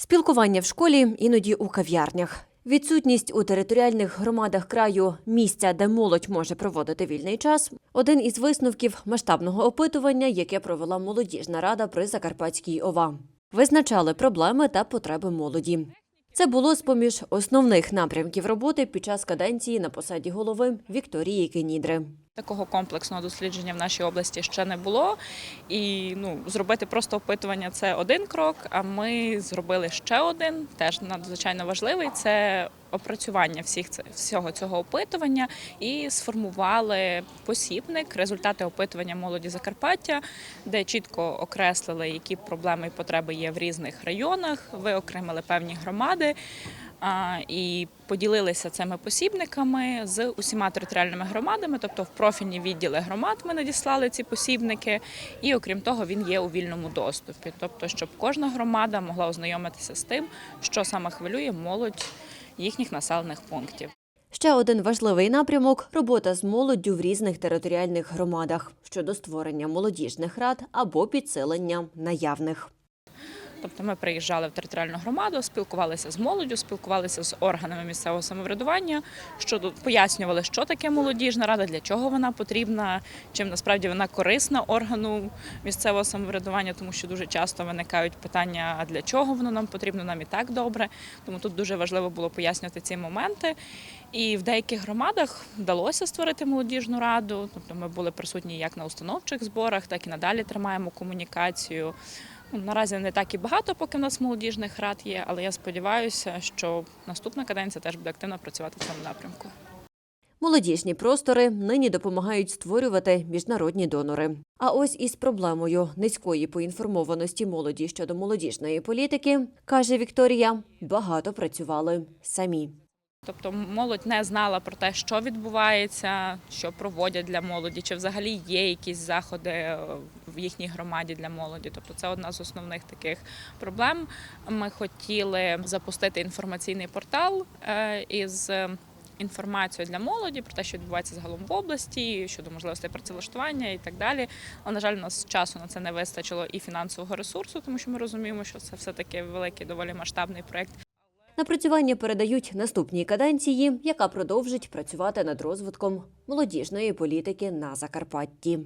Спілкування в школі іноді у кав'ярнях. Відсутність у територіальних громадах краю місця, де молодь може проводити вільний час один із висновків масштабного опитування, яке провела молодіжна рада при Закарпатській ОВА. Визначали проблеми та потреби молоді. Це було з поміж основних напрямків роботи під час каденції на посаді голови Вікторії Кенідри. Такого комплексного дослідження в нашій області ще не було. І ну, зробити просто опитування це один крок. А ми зробили ще один, теж надзвичайно важливий. Це опрацювання всіх всього цього опитування і сформували посібник, результати опитування молоді Закарпаття, де чітко окреслили, які проблеми і потреби є в різних районах, виокремили певні громади. І поділилися цими посібниками з усіма територіальними громадами, тобто в профільні відділи громад ми надіслали ці посібники, і окрім того, він є у вільному доступі. Тобто, щоб кожна громада могла ознайомитися з тим, що саме хвилює молодь їхніх населених пунктів. Ще один важливий напрямок робота з молоддю в різних територіальних громадах щодо створення молодіжних рад або підсилення наявних. Тобто ми приїжджали в територіальну громаду, спілкувалися з молоддю, спілкувалися з органами місцевого самоврядування, що пояснювали, що таке молодіжна рада, для чого вона потрібна, чим насправді вона корисна органу місцевого самоврядування, тому що дуже часто виникають питання, а для чого воно нам потрібно, нам і так добре. Тому тут дуже важливо було пояснювати ці моменти. І в деяких громадах вдалося створити молодіжну раду. Тобто ми були присутні як на установчих зборах, так і надалі тримаємо комунікацію. Ну, Наразі не так і багато, поки в нас молодіжних рад є, але я сподіваюся, що наступна каденція теж буде активно працювати в цьому напрямку. Молодіжні простори нині допомагають створювати міжнародні донори. А ось із проблемою низької поінформованості молоді щодо молодіжної політики, каже Вікторія, багато працювали самі. Тобто молодь не знала про те, що відбувається, що проводять для молоді, чи взагалі є якісь заходи е, в їхній громаді для молоді. Тобто це одна з основних таких проблем. Ми хотіли запустити інформаційний портал е, із інформацією для молоді про те, що відбувається загалом в області, щодо можливостей працевлаштування і так далі. Але, на жаль, у нас часу на це не вистачило і фінансового ресурсу, тому що ми розуміємо, що це все таки великий, доволі масштабний проект. Напрацювання передають наступній каденції, яка продовжить працювати над розвитком молодіжної політики на Закарпатті.